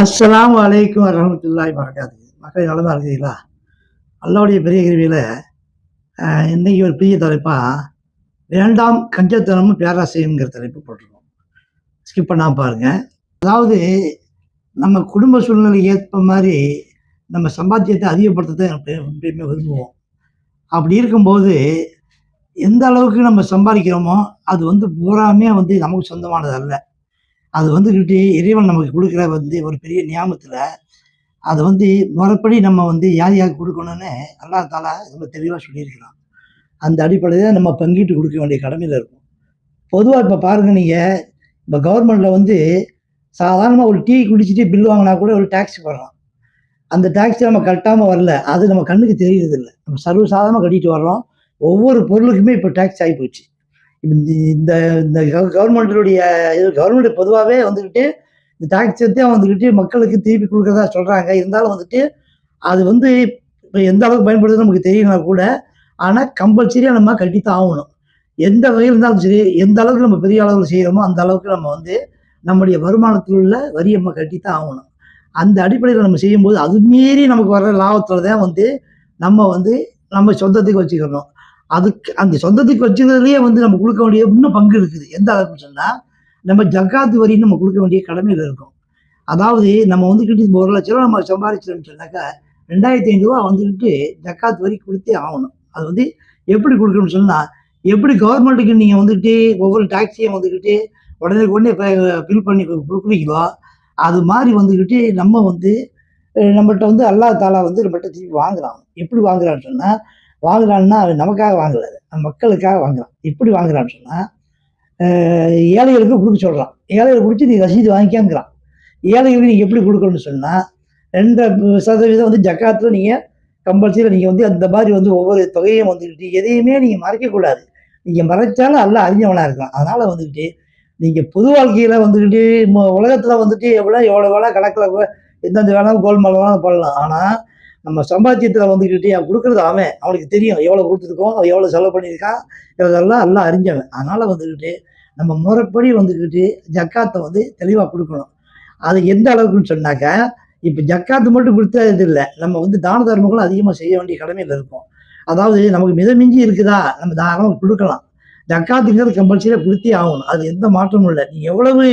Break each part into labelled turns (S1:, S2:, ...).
S1: அஸ்லாம் அலைக்கும் வரமத்துல்லாஹி வரகாத்து மக்கள் நலமா இருக்கிறீங்களா அல்லாவுடைய பெரிய கிருவியில் இன்றைக்கி ஒரு பெரிய தலைப்பாக வேண்டாம் கஞ்சத்தனமும் பேராசைங்கிற தலைப்பு போட்டிருக்கோம். ஸ்கிப் பண்ணால் பாருங்கள் அதாவது நம்ம குடும்ப சூழ்நிலை ஏற்ப மாதிரி நம்ம சம்பாத்தியத்தை அதிகப்படுத்த எப்பயுமே விரும்புவோம். அப்படி இருக்கும்போது எந்த அளவுக்கு நம்ம சம்பாதிக்கிறோமோ அது வந்து பூராமே வந்து நமக்கு சொந்தமானது அல்ல அது வந்துக்கிட்டு இறைவன் நமக்கு கொடுக்குற வந்து ஒரு பெரிய நியாமத்தில் அதை வந்து முறைப்படி நம்ம வந்து யார் யாருக்கு கொடுக்கணும்னு அல்லா தாலா ரொம்ப தெளிவாக சொல்லியிருக்கிறான். அந்த அடிப்படையில் நம்ம பங்கிட்டு கொடுக்க வேண்டிய கடமையில் இருக்கும். பொதுவாக இப்போ பாருங்கள் நீங்கள் இப்போ கவர்மெண்ட்டில் வந்து சாதாரணமாக ஒரு டீ குடிச்சிட்டு பில் வாங்கினா கூட ஒரு டேக்ஸ் போடுறோம் அந்த டேக்ஸை நம்ம கட்டாமல் வரல அது நம்ம கண்ணுக்கு தெரியறதில்ல. நம்ம சர்வ சாதாரணமாக கட்டிட்டு வர்றோம். ஒவ்வொரு பொருளுக்குமே இப்போ டேக்ஸ் ஆகி போச்சு. இந்த இந்த இந்த கவர்மெண்ட்டுடைய இது கவர்மெண்ட் பொதுவாகவே வந்துக்கிட்டு இந்த டாக்ஸ் தான் வந்துக்கிட்டு மக்களுக்கு திருப்பி கொடுக்குறதா சொல்கிறாங்க இருந்தாலும் வந்துட்டு அது வந்து இப்போ எந்த அளவுக்கு பயன்படுதுன்னு நமக்கு தெரியலனா கூட ஆனால் கம்பல்சரியாக நம்ம கட்டித்தான் ஆகணும். எந்த வகையில் இருந்தாலும் சரி எந்த அளவுக்கு நம்ம பெரிய அளவில் செய்கிறோமோ அந்த அளவுக்கு நம்ம வந்து நம்முடைய வருமானத்தில் உள்ள வரி நம்ம கட்டித்தான் ஆகணும். அந்த அடிப்படையில் நம்ம செய்யும்போது அது மீறி நமக்கு வர்ற லாபத்தில் தான் வந்து நம்ம வந்து நம்ம சொந்தத்துக்கு வச்சுக்கணும். அதுக்கு அந்த சொந்தத்துக்கு வச்சுக்கிறதுலேயே வந்து நம்ம கொடுக்க வேண்டிய இன்னும் பங்கு இருக்குது. எந்த அளவுக்கு சொன்னால் நம்ம ஜக்காத்து வரி நம்ம கொடுக்க வேண்டிய கடமையில் இருக்கும். அதாவது நம்ம வந்துக்கிட்டு ஒரு லட்ச ரூபா நம்ம சம்பாதிச்சோம்னு சொன்னாக்கா ரெண்டாயிரத்தி ஐநூறுரூவா வந்துக்கிட்டு ஜக்காத் வரி கொடுத்தே ஆகணும். அது வந்து எப்படி கொடுக்கணும்னு சொன்னால் எப்படி கவர்மெண்ட்டுக்கு நீங்கள் வந்துக்கிட்டு ஒவ்வொரு டாக்ஸியும் வந்துக்கிட்டு உடனே உடனே ஃபில் பண்ணி கொடுக்குறீங்களோ அது மாதிரி வந்துக்கிட்டு நம்ம வந்து நம்மகிட்ட வந்து அல்லா தாலா வந்து நம்மகிட்ட திருப்பி வாங்குறான். எப்படி வாங்குறான்னு சொன்னால் வாங்குறான்னா அது நமக்காக வாங்கலை மக்களுக்காக வாங்குறான். எப்படி வாங்குறான்னு சொன்னால் ஏழைகளுக்கு கொடுக்க சொல்கிறான் ஏழைகளை கொடுத்து நீ ரசீது வாங்கிக்காங்கிறான் ஏழைகளுக்கு நீங்கள் எப்படி கொடுக்கணும்னு சொன்னால் ரெண்டு சதவீதம் வந்து ஜக்காத்தில் நீங்கள் கம்பல்சரி நீங்கள் வந்து அந்த மாதிரி வந்து ஒவ்வொரு தொகையும் வந்துக்கிட்டு எதையுமே நீங்கள் மறைக்கக்கூடாது. நீங்கள் மறைச்சாலும் எல்லாம் அறிஞ்சவனாக இருக்கலாம். அதனால் வந்துக்கிட்டு நீங்கள் பொது வாழ்க்கையில் வந்துக்கிட்டு உலகத்தில் வந்துட்டு எவ்வளோ எவ்வளோ வேலை கணக்கில் எந்தெந்த வேணாலும் கோல்மால் வேணாலும் பண்ணலாம். ஆனால் நம்ம சம்பாத்தியத்தில் வந்துக்கிட்டு அவன் கொடுக்குறது அவன். அவனுக்கு தெரியும் எவ்வளோ கொடுத்துருக்கோம் அவன் எவ்வளோ செலவு பண்ணியிருக்கான் இதெல்லாம் எல்லாம் அறிஞ்சவன். அதனால் வந்துக்கிட்டு நம்ம முறைப்படி வந்துக்கிட்டு ஜக்காத்தை வந்து தெளிவாக கொடுக்கணும். அது எந்த அளவுக்குன்னு சொன்னாக்க இப்போ ஜக்காத்து மட்டும் கொடுத்தா இது இல்லை. நம்ம வந்து தான தர்மங்களும் அதிகமாக செய்ய வேண்டிய கடமையில் இருக்கும். அதாவது நமக்கு மிதமிஞ்சி இருக்குதா நம்ம தாராளமாக கொடுக்கலாம். ஜக்காத்துங்கிறது கம்பல்சரியாக கொடுத்தே ஆகணும். அது எந்த மாற்றமும் இல்லை. நீங்கள் எவ்வளவு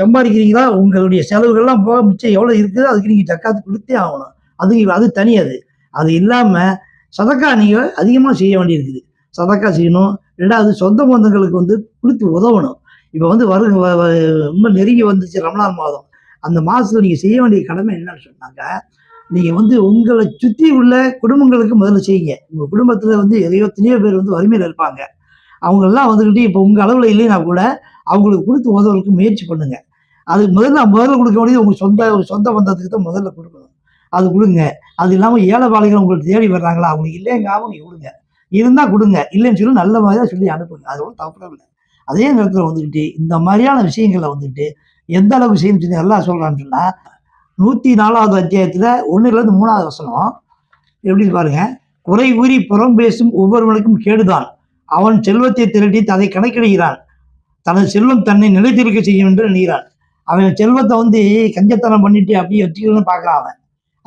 S1: சம்பாதிக்கிறீங்களா உங்களுடைய செலவுகள்லாம் போக மிச்சம் எவ்வளோ இருக்குதோ அதுக்கு நீங்கள் ஜக்காத்து கொடுத்தே ஆகணும். அது அது தனி அது. அது இல்லாமல் சதக்கா நீங்கள் அதிகமாக செய்ய வேண்டியிருக்குது. சதக்கா செய்யணும். ரெண்டாவது சொந்த பந்தங்களுக்கு வந்து கொடுத்து உதவணும். இப்போ வந்து வரு வ- ரொம்ப நெருங்கி வந்துச்சு ரமலான் மாதம். அந்த மாதத்தில் நீங்கள் செய்ய வேண்டிய கடமை என்னன்னு சொன்னாங்க நீங்கள் வந்து உங்களை சுற்றி உள்ள குடும்பங்களுக்கு முதல்ல செய்யுங்க. உங்கள் குடும்பத்தில் வந்து எத்தனையோ பேர் வந்து வறுமையில் இருப்பாங்க. அவங்களெல்லாம் வந்துக்கிட்டு இப்போ உங்கள் அளவில் இல்லைன்னா கூட அவங்களுக்கு கொடுத்து உதவுறதுக்கு முயற்சி பண்ணுங்கள் அதுக்கு முதல்ல முதல்ல கொடுக்க வேண்டியது உங்கள் சொந்த சொந்த பந்தத்துக்கு தான் முதல்ல கொடுக்கணும். அது கொடுங்க. அது இல்லாமல் ஏழை உங்களுக்கு தேடி வர்றாங்களா? அவங்களுக்கு இல்லைங்காமல் நீங்கள் கொடுங்க. இருந்தால் கொடுங்க. இல்லைன்னு சொல்லி நல்ல மாதிரியாக சொல்லி அனுப்புங்க. அது ஒன்றும் தப்பு இல்லை. அதே நேரத்தில் வந்துக்கிட்டு இந்த மாதிரியான விஷயங்களை வந்துக்கிட்டு எந்த அளவுக்கு செய்யணும் சொல்லி எல்லாம் சொல்கிறான்னு சொன்னால் நூற்றி நாலாவது அத்தியாயத்தில் ஒன்றுலேருந்து மூணாவது வசனம். எப்படி பாருங்க. குறை கூறி புறம் பேசும் ஒவ்வொருவனுக்கும் கேடுதான். அவன் செல்வத்தை திரட்டி அதை கணக்கிடுகிறான். தனது செல்வம் தன்னை நிலைத்திருக்க செய்யும் என்று நினைக்கிறான் அவன் செல்வத்தை வந்து கஞ்சத்தனம் பண்ணிட்டு அப்படியே வச்சுக்கணும்னு பார்க்குறான் அவன்.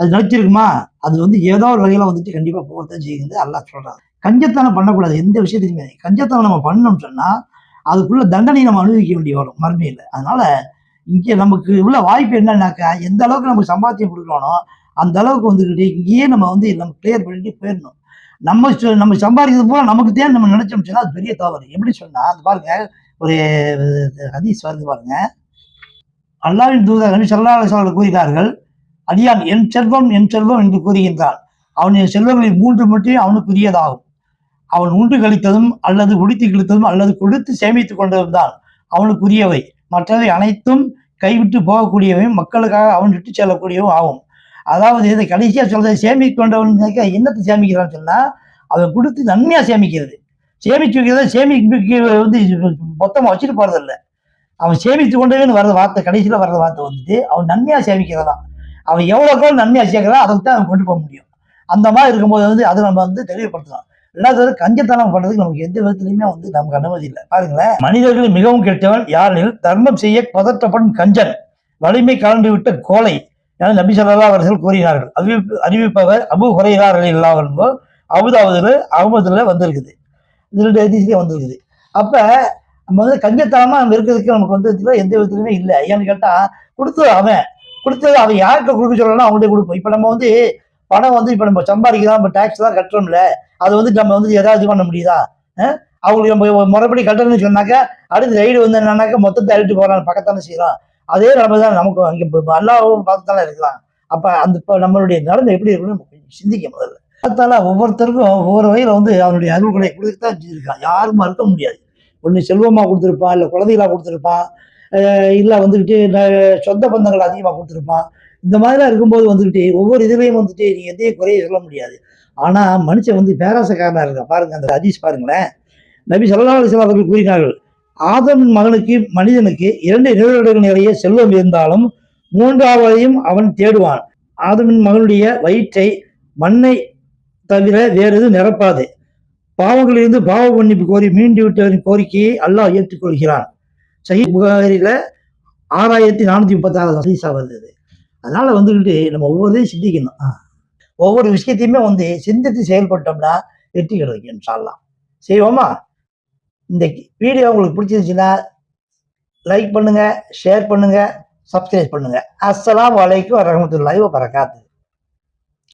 S1: அது நினைச்சிருக்குமா அது வந்து ஏதோ ஒரு வகையில் வந்துட்டு கண்டிப்பாக போகத்தான் செய்யுது. அல்லாஹ் சொல்கிறான் கஞ்சத்தனம் பண்ணக்கூடாது. எந்த விஷயத்தையுமே கஞ்சத்தனம் நம்ம பண்ணோம்னு சொன்னால் அதுக்குள்ள தண்டனை நம்ம அனுபவிக்க வேண்டிய வரும் மறுமையில். அதனால இங்கே நமக்கு உள்ள வாய்ப்பு என்னன்னாக்கா எந்த அளவுக்கு நமக்கு சம்பாத்தியம் கொடுக்கணும் அந்த அளவுக்கு வந்துக்கிட்டு இங்கேயே நம்ம வந்து நம்ம கிளியர் பண்ணிட்டு போயிடணும். நம்ம நம்ம சம்பாதிக்கிறது பூரா நமக்கு தேன் நம்ம நினைச்சோம்னு சொன்னா அது பெரிய தவறு. எப்படி சொன்னால் அது பாருங்க ஒரு ஹதீஸ் வருது பாருங்க. அல்லாவின் தூதர் நபி ஸல்லல்லாஹு கூறுகிறார்கள் அடியான் என் செல்வம் என் செல்வம் என்று கூறுகின்றான். அவனின் செல்வங்களில் மூன்று மட்டும் அவனுக்குரியதாகும். அவன் உண்டு கழித்ததும் அல்லது உடுத்தி கிழித்ததும் அல்லது கொடுத்து சேமித்து கொண்டதும் தான் அவனுக்குரியவை. மற்றவை அனைத்தும் கைவிட்டு போகக்கூடியவை மக்களுக்காக அவன் விட்டு செல்லக்கூடியவும் ஆகும். அதாவது இதை கடைசியாக சொல்றதை சேமித்து கொண்டவன் என்னத்தை சேமிக்கிறான்னு சொன்னால் அவன் கொடுத்து நன்மையாக சேமிக்கிறது. சேமிச்சு வைக்கிறத சேமிக்க வந்து மொத்தமாக வச்சுட்டு போகிறதில்ல அவன் சேமித்து கொண்டவன் வர்ற வார்த்தை கடைசியில் வர்ற வார்த்தை வந்துட்டு அவன் நன்மையாக சேமிக்கிறதான். அவன் எவ்வளோக்கோ நன்மையாக சேர்க்கிறான் அதை தான் அவன் கொண்டு போக முடியும். அந்த மாதிரி இருக்கும்போது வந்து அதை நம்ம வந்து தெளிவுபடுத்தலாம். ரெண்டாவது கஞ்சத்தனம் பண்றதுக்கு நமக்கு எந்த விதத்துலையுமே வந்து நமக்கு அனுமதி இல்லை. பாருங்களேன். மனிதர்கள் மிகவும் கெட்டவன் யாரில் தர்மம் செய்ய பதற்றப்படும் கஞ்சன் வலிமை கலந்து விட்ட கோலை என நபி சொல்லா அவர்கள் கூறினார்கள். அறிவிப்பு அறிவிப்பவர் அபு ஹுரைரா இல்லாமல் அன்ஹு அகமதுல வந்திருக்குது. இது ரெண்டு வந்திருக்குது. அப்போ நம்ம வந்து கஞ்சத்தனமாக நம்ம இருக்கிறதுக்கு நமக்கு வந்து எந்த விதத்துலையுமே இல்லை. ஏன்னு கேட்டால் கொடுத்து அவன் கொடுத்தது அவன் யாருக்கு கொடுக்க சொல்லணும் அவங்கள்ட்ட கொடுப்போம். இப்போ நம்ம வந்து பணம் வந்து இப்போ நம்ம சம்பாதிக்கலாம் நம்ம டேக்ஸ் தான் கட்டுறோம்ல அது வந்து நம்ம வந்து ஏதாவது பண்ண முடியுதா? அவங்களுக்கு நம்ம முறைப்படி கட்டணும்னு சொன்னாக்கா அடுத்த ரைடு வந்து என்னன்னாக்கா மொத்தத்தை அழிட்டு போகிறான் பக்கத்தானே செய்யலாம். அதே நிலைமை தான் நமக்கு அங்கே இப்போ அல்லாவும் பார்த்துத்தானே இருக்கலாம். அப்போ அந்த இப்போ நம்மளுடைய நிலைமை எப்படி இருக்குன்னு நம்ம சிந்திக்க முதல்ல. அதனால ஒவ்வொருத்தருக்கும் ஒவ்வொரு வகையில் வந்து அவனுடைய அருள்களை கொடுத்து தான் செஞ்சுருக்கான். யாரும் மறுக்க முடியாது. ஒன்று செல்வமாக கொடுத்துருப்பான் இல்லை குழந்தைகளாக கொடுத்துருப்பான் இல்லை வந்துக்கிட்டு சொந்த பந்தங்கள் அதிகமாக கொடுத்துருப்பான். இந்த மாதிரிலாம் இருக்கும்போது வந்துக்கிட்டு ஒவ்வொரு இதுலேயும் வந்துட்டு நீங்கள் எதையும் குறைய சொல்ல முடியாது. ஆனால் மனுஷன் வந்து பேராசக்காரனாக இருக்கான். பாருங்கள் அந்த ஹதீஸ் பாருங்களேன். நபி ஸல்லல்லாஹு அலைஹி அவர்கள் கூறினார்கள் ஆதமின் மகனுக்கு மனிதனுக்கு இரண்டு நிழல்கள் நிறைய செல்வம் இருந்தாலும் மூன்றாவதையும் அவன் தேடுவான். ஆதமின் மகனுடைய வயிற்றை மண்ணை தவிர வேறு எதுவும் நிரப்பாது. பாவங்களிலிருந்து பாவ மன்னிப்பு கோரி மீண்டு விட்டவரின் கோரிக்கையை அல்லாஹ் ஏற்றுக்கொள்கிறான். சஹி புகாரில ஆறாயிரத்தி நானூற்றி முப்பத்தாறு ஹதீஸா வருது. அதனால் வந்துக்கிட்டு நம்ம ஒவ்வொருதையும் சிந்திக்கணும். ஒவ்வொரு விஷயத்தையுமே வந்து சிந்தித்து செயல்பட்டோம்னா வெற்றி கிடைக்கும் இன்ஷால்லா செய்வோமா? இந்த வீடியோ உங்களுக்கு பிடிச்சிருந்துச்சுன்னா லைக் பண்ணுங்கள் ஷேர் பண்ணுங்கள் சப்ஸ்கிரைப் பண்ணுங்கள் அஸ்லாம் வலைக்கும் வரஹ்மத்துல்லாஹி வபரகாத்து.